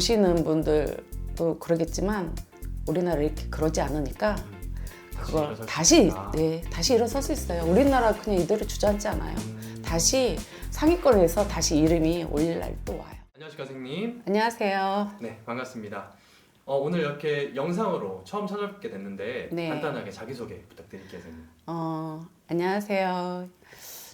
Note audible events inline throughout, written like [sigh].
보시는 분들도 그러겠지만 우리나라 이렇게 그러지 않으니까 그걸 다시. 네 다시 일어설 수 있어요. 우리나라 그냥 이대로 주저앉지 않아요. 음. 다시 상위권에서 다시 이름이 올릴 날 또 와요. 안녕하십니까 선생님. 안녕하세요. 네 반갑습니다. 어, 오늘 이렇게 영상으로 처음 찾아뵙게 됐는데 네. 간단하게 자기소개 부탁드릴게요 선생님. 어, 안녕하세요.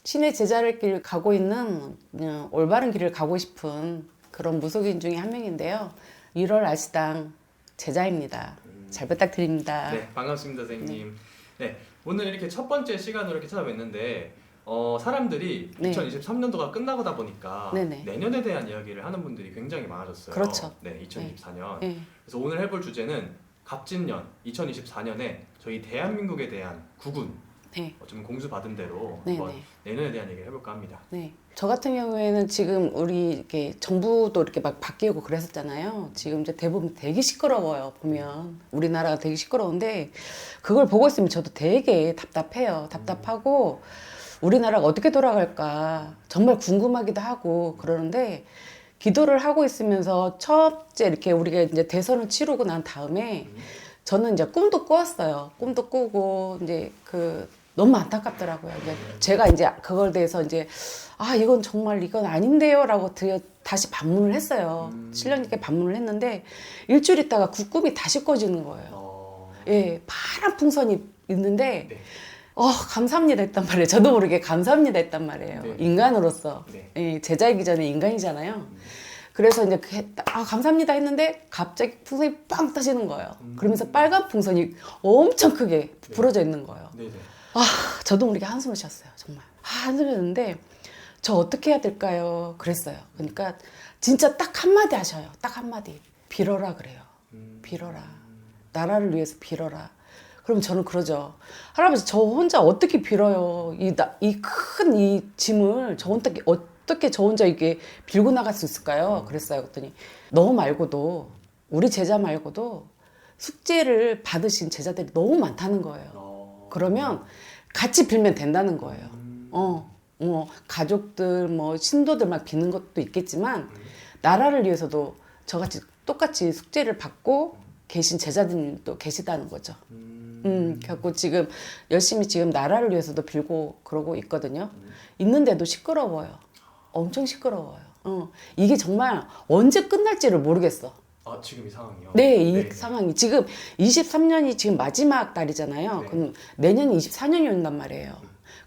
신의 제자를 길 가고 있는 어, 올바른 길을 가고 싶은 그런 무속인 중에 한 명인데요. 1월 아시당 제자입니다. 잘 부탁드립니다. 네 반갑습니다 선생님. 네 오늘 이렇게 첫 번째 시간으로 이렇게 찾아뵀는데 어, 사람들이 네. 2023년도가 끝나고다 보니까 네네. 내년에 대한 이야기를 하는 분들이 굉장히 많아졌어요. 그렇죠. 네 2024년. 네. 그래서 오늘 해볼 주제는 갑진년 2024년에 저희 대한민국에 대한 구군 네. 좀 공수 받은 대로 네, 한번 네. 내년에 대한 얘기를 해볼까 합니다. 네. 저 같은 경우에는 지금 우리 이렇게 정부도 이렇게 막 바뀌고 그랬었잖아요. 지금 이제 대부분 되게 시끄러워요. 보면 우리나라가 되게 시끄러운데 그걸 보고 있으면 저도 되게 답답해요. 답답하고 우리나라가 어떻게 돌아갈까 정말 궁금하기도 하고 그러는데 기도를 하고 있으면서 첫째 이렇게 우리가 이제 대선을 치르고 난 다음에 저는 이제 꿈도 꾸었어요. 꿈도 꾸고 이제 그 너무 안타깝더라고요. 이제 제가 이제 그걸 대해서 이제 아 이건 정말 이건 아닌데요라고 드려 다시 반문을 했어요. 음. 신령님께 반문을 했는데 일주일 있다가 그 꿈이 다시 꺼지는 거예요. 어... 예, 파란 풍선이 있는데 네. 어 감사합니다 했단 말이에요. 저도 모르게 감사합니다 했단 말이에요. 네. 인간으로서 네. 예, 제자이기 전에 인간이잖아요. 그래서 이제 아 감사합니다 했는데 갑자기 풍선이 빵 터지는 거예요. 음. 그러면서 빨간 풍선이 엄청 크게 부풀어져 있는 거예요. 네 네. 아 저도 모르게 한숨을 쉬었어요. 정말 아, 한숨을 쉬었는데 저 어떻게 해야 될까요? 그랬어요. 그러니까 진짜 딱 한마디 하셔요. 딱 한마디 빌어라 그래요. 음... 빌어라. 나라를 위해서 빌어라. 그럼 저는 그러죠. 할아버지 저 혼자 어떻게 빌어요? 이큰 이 짐을 저 혼자 어떻게 저 혼자 이게 빌고 나갈 수 있을까요? 그랬어요. 그랬더니 너 말고도 우리 제자 말고도 숙제를 받으신 제자들이 너무 많다는 거예요. 어... 그러면 같이 빌면 된다는 거예요. 음... 어, 뭐 가족들, 뭐 신도들 막 비는 것도 있겠지만 나라를 위해서도 저같이 똑같이 숙제를 받고 계신 제자들도 계시다는 거죠. 음... 음, 갖고 지금 열심히 지금 나라를 위해서도 빌고 그러고 있거든요. 음. 있는데도 시끄러워요. 엄청 시끄러워요. 어, 이게 정말 언제 끝날지를 모르겠어. 아 지금 이 상황이요? 네, 이 네네. 상황이 지금 23년이 지금 마지막 달이잖아요. 네. 그럼 내년이 24년이 온단 말이에요.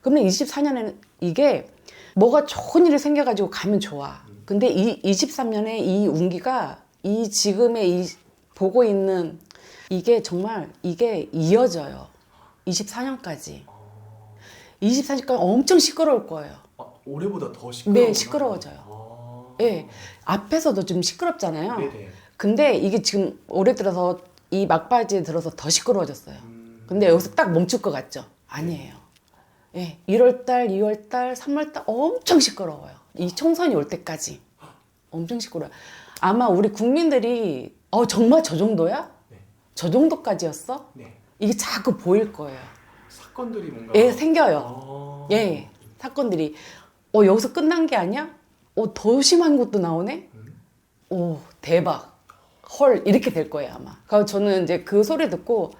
그러면 24년에는 이게 뭐가 좋은 일이 생겨가지고 가면 좋아. 근데 이 23년에 이 운기가 이 지금의 이 보고 있는 이게 정말 이게 이어져요. 24년까지. 24년까지 엄청 시끄러울 거예요. 아, 올해보다 더 시끄러워. 네, 시끄러워져요. 아... 예. 앞에서도 좀 시끄럽잖아요. 네네. 근데 이게 지금 올해 들어서 이 막바지에 들어서 더 시끄러워졌어요. 음... 근데 여기서 딱 멈출 것 같죠? 아니에요. 예, 1월달, 2월달, 3월달 엄청 시끄러워요. 이 총선이 올 때까지 엄청 시끄러워요. 아마 우리 국민들이 어 정말 저 정도야? 네. 저 정도까지였어? 네. 이게 자꾸 보일 거예요. 사건들이 뭔가. 예, 생겨요. 아... 예, 사건들이 어 여기서 끝난 게 아니야? 어더 심한 것도 나오네? 음. 오 대박 헐 이렇게 될 거예요 아마. 그래서 저는 이제 그 소리 듣고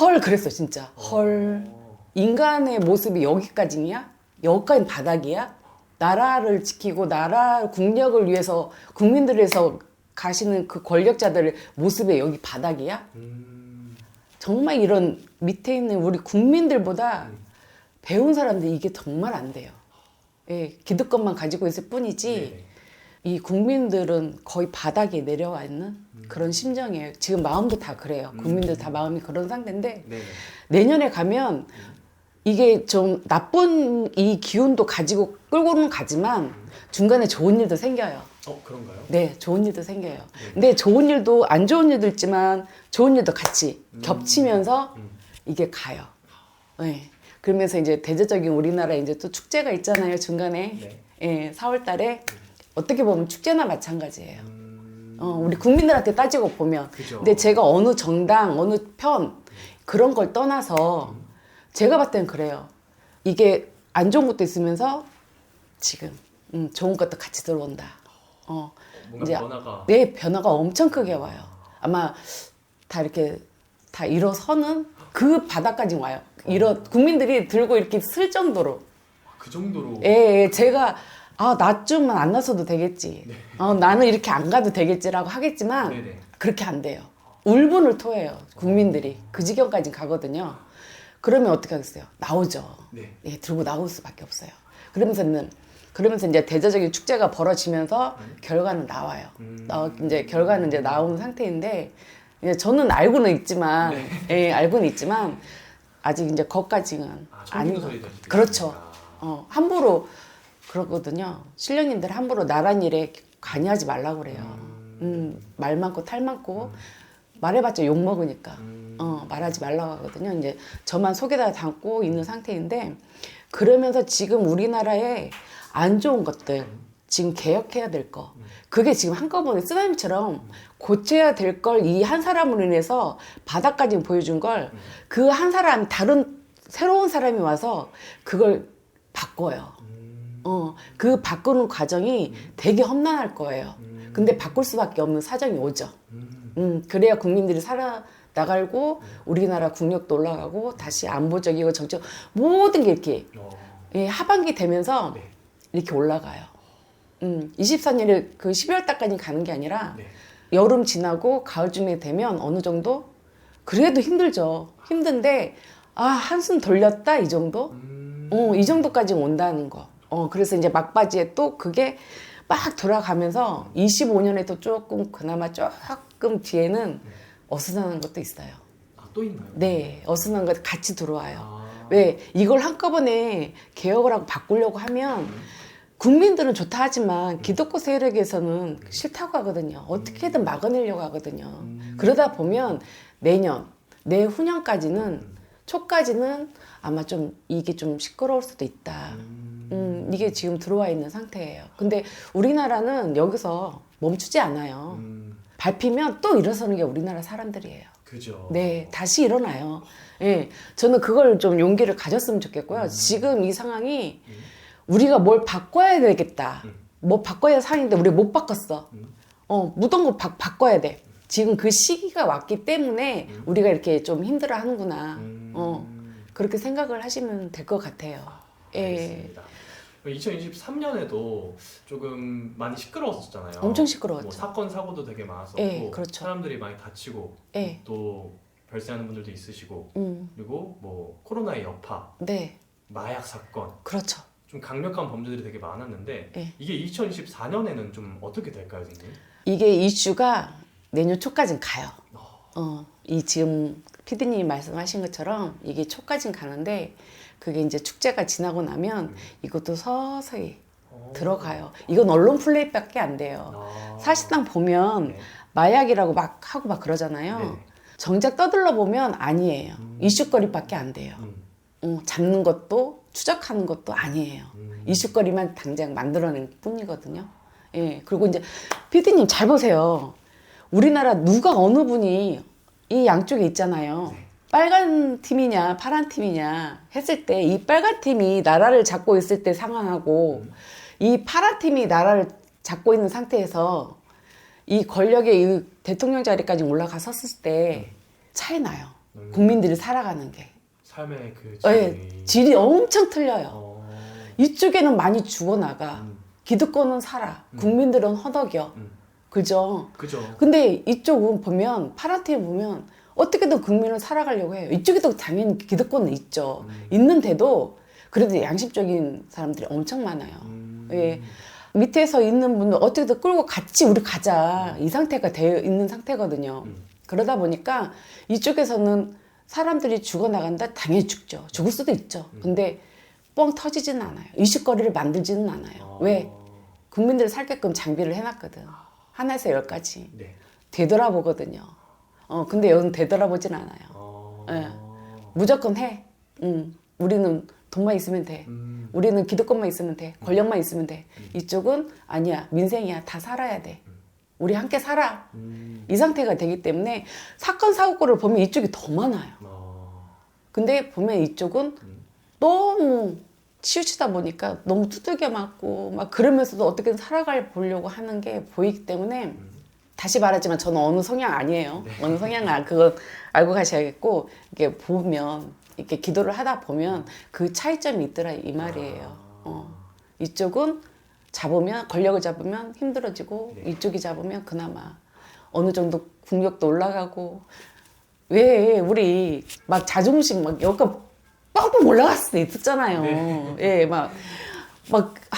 헐 그랬어 진짜. 헐. 어... 인간의 모습이 여기까지냐? 여기까지 바닥이야? 나라를 지키고 나라 국력을 위해서 국민들을 위해서 가시는 그 권력자들의 모습이 여기 바닥이야? 음... 정말 이런 밑에 있는 우리 국민들보다 음. 배운 사람들이 이게 정말 안 돼요. 예, 기득권만 가지고 있을 뿐이지 네네. 이 국민들은 거의 바닥에 내려와 있는 그런 심정이에요. 지금 마음도 다 그래요. 국민들 다 마음이 그런 상태인데 네네. 내년에 가면 이게 좀 나쁜 이 기운도 가지고 끌고는 가지만 중간에 좋은 일도 생겨요. 어 그런가요? 네, 좋은 일도 생겨요. 근데 좋은 일도 안 좋은 일도 있지만 좋은 일도 같이 겹치면서 음. 이게 가요. 네. 그러면서 이제 대대적인 우리나라 이제 또 축제가 있잖아요 중간에. 네. 예, 4월달에 어떻게 보면 축제나 마찬가지예요. 음... 어, 우리 국민들한테 따지고 보면. 그죠. 근데 제가 어느 정당, 어느 편 그런 걸 떠나서 제가 봤을 땐 그래요. 이게 안 좋은 것도 있으면서 지금 음, 좋은 것도 같이 들어온다. 어, 뭔가 이제 변화가 내 변화가 엄청 크게 와요. 아마 다 이렇게 다 일어서는 그 바닥까지 와요. 일어 국민들이 들고 이렇게 쓸 정도로. 그 정도로 예, 예, 제가 아, 나 좀만 안 나서도 되겠지. 네. 어, 나는 이렇게 안 가도 되겠지라고 하겠지만 네네. 그렇게 안 돼요. 울분을 토해요. 국민들이 그 지경까지 가거든요. 그러면 어떻게 하겠어요? 나오죠. 네. 예, 들고 나올 수밖에 없어요. 그러면서는 그러면서 이제 대대적인 축제가 벌어지면서 결과는 나와요. 음. 나 이제 결과는 이제 나온 상태인데 이제 저는 알고는 있지만 예, 알고는 있지만 아직 이제 거기까지는 네. 아. 들으시고 그렇죠. 어, 함부로 그러거든요. 신령님들 함부로 나란 일에 관여하지 말라고 그래요. 음, 말 많고 탈 많고 말해봤자 욕 먹으니까 음. 어, 말하지 말라고 하거든요. 이제 저만 속에다 담고 있는 상태인데 그러면서 지금 우리나라에 안 좋은 것들 지금 개혁해야 될 거. 그게 지금 한꺼번에 쓰나미처럼 고쳐야 될 걸 이 한 사람으로 인해서 바닥까지 보여준 걸 그 한 사람 다른 새로운 사람이 와서 그걸 바꿔요. 음. 어, 그 바꾸는 과정이 되게 험난할 거예요. 근데 바꿀 수밖에 없는 사정이 오죠. 음. 음, 그래야 국민들이 살아 나가고 우리나라 국력도 올라가고 다시 안보적이고 정책 모든 게 이렇게 어. 예, 하반기 되면서 네. 이렇게 올라가요. 음, 24년에 그 12월 달까지 가는 게 아니라 네. 여름 지나고 가을쯤에 되면 어느 정도 그래도 힘들죠. 힘든데 아 한숨 돌렸다 이 정도. 음. 어, 이 정도까지 온다는 거. 어, 그래서 이제 막바지에 또 그게 막 돌아가면서 25년에 또 조금 그나마 조금 뒤에는 어수선한 것도 있어요. 아, 또 있나요? 네, 어수선한 것 같이 들어와요. 아. 왜 이걸 한꺼번에 개혁을 하고 바꾸려고 하면 국민들은 좋다 하지만 기독교 세력에서는 싫다고 하거든요. 어떻게든 막아내려고 하거든요. 그러다 보면 내년, 내후년까지는 초까지는 아마 좀 이게 좀 시끄러울 수도 있다. 음, 이게 지금 들어와 있는 상태예요. 근데 우리나라는 여기서 멈추지 않아요. 음. 밟히면 또 일어서는 게 우리나라 사람들이에요. 그죠. 네, 다시 일어나요. 예, 저는 그걸 좀 용기를 가졌으면 좋겠고요. 지금 이 상황이 우리가 뭘 바꿔야 되겠다. 뭐 바꿔야 할 상황인데 우리 못 바꿨어. 어, 묻은 거 바, 바꿔야 돼. 지금 그 시기가 왔기 때문에 우리가 이렇게 좀 힘들어 하는구나. 음. 어, 그렇게 생각을 하시면 될 것 같아요. 예. 알겠습니다. 2023년에도 조금 많이 시끄러웠었잖아요. 엄청 시끄러웠죠. 뭐 사건 사고도 되게 많았었고 예, 그렇죠. 사람들이 많이 다치고 예. 또 발생하는 분들도 있으시고 음, 그리고 뭐 코로나의 여파, 네, 마약 사건 그렇죠. 좀 강력한 범죄들이 되게 많았는데 예. 이게 2024년에는 좀 어떻게 될까요, 선생님? 이게 이슈가 내년 초까지는 가요. 어, 이 지금 피디님이 말씀하신 것처럼 이게 초까지는 가는데 그게 이제 축제가 지나고 나면 이것도 서서히 어. 들어가요. 이건 언론 플레이밖에 안 돼요. 아. 사실상 보면 네. 마약이라고 막 하고 막 그러잖아요. 네네. 정작 떠들러 보면 아니에요. 이슈거리밖에 안 돼요. 음. 어, 잡는 것도 추적하는 것도 아니에요. 음. 이슈거리만 당장 만들어낸 뿐이거든요. 예. 그리고 이제 피디님 잘 보세요. 우리나라 누가 어느 분이 이 양쪽에 있잖아요. 네. 빨간 팀이냐 파란 팀이냐 했을 때 이 빨간 팀이 나라를 잡고 있을 때 상황하고 이 파란 팀이 나라를 잡고 있는 상태에서 이 권력의 이 대통령 자리까지 올라갔었을 때 차이 나요. 음. 국민들이 살아가는 게. 삶의 그 예, 질이 질이 엄청 틀려요. 어. 이쪽에는 많이 죽어나가. 음. 기득권은 살아. 국민들은 허덕여. 음. 그죠? 그죠. 근데 이쪽은 보면, 파란 팀 보면 어떻게든 국민을 살아가려고 해요. 이쪽에도 당연히 기득권은 있죠. 음. 있는데도 그래도 양심적인 사람들이 엄청 많아요. 음. 예. 밑에서 있는 분들 어떻게든 끌고 같이 우리 가자. 이 상태가 되어 있는 상태거든요. 음. 그러다 보니까 이쪽에서는 사람들이 죽어나간다? 당연히 죽죠. 죽을 수도 있죠. 음. 근데 뻥 터지지는 않아요. 이슈거리를 만들지는 않아요. 아. 왜? 국민들 살게끔 장비를 해놨거든. 하나에서 열까지. 네. 되돌아보거든요. 어, 근데 여기는 되돌아보진 않아요. 어. 예. 무조건 해. 음, 우리는 돈만 있으면 돼. 음. 우리는 기득권만 있으면 돼. 권력만 있으면 돼. 이쪽은 아니야. 민생이야. 다 살아야 돼. 우리 함께 살아. 음. 이 상태가 되기 때문에 사건 사고를 보면 이쪽이 더 많아요. 어. 근데 보면 이쪽은 음. 너무 치우치다 보니까 너무 두들겨 맞고 막 그러면서도 어떻게든 살아갈 보려고 하는 게 보이기 때문에 음. 다시 말하지만 저는 어느 성향 아니에요. 어느 성향 아 그거 알고 가셔야겠고 이게 보면 이렇게 기도를 하다 보면 그 차이점이 있더라 이 말이에요. 아. 어. 이쪽은 잡으면 권력을 잡으면 힘들어지고 네. 이쪽이 잡으면 그나마 어느 정도 국력도 올라가고 왜 우리 막 자존심 막 여기가 뻥뻥 올라갔을 때 있었잖아요. 네. 예, 막 막 아,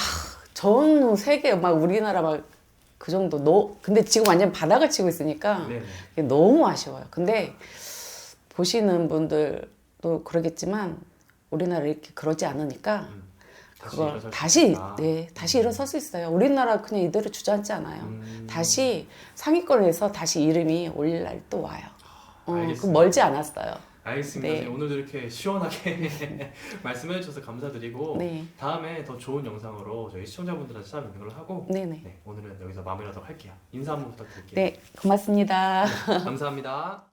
전 세계 막 우리나라 막 그 정도 너 근데 지금 완전 바닥을 치고 있으니까 네. 너무 아쉬워요. 근데 보시는 분들도 그러겠지만 우리나라 이렇게 그러지 않으니까 음. 다시 그걸 다시. 네 다시 일어설 수 있어요. 우리나라 그냥 이대로 주저앉지 않아요. 음. 다시 상위권에서 다시 이름이 올릴 날 또 와요. 어. 그 멀지 않았어요. 알겠습니다. 네. 선생님. 오늘도 이렇게 시원하게 [laughs] 말씀해 주셔서 감사드리고 네, 다음에 더 좋은 영상으로 저희 시청자분들한테 찾아뵙는 걸로 하고 네, 네. 네, 오늘은 여기서 마무리하도록 할게요. 인사 한번 부탁드릴게요. 네, 고맙습니다. 감사합니다. [laughs]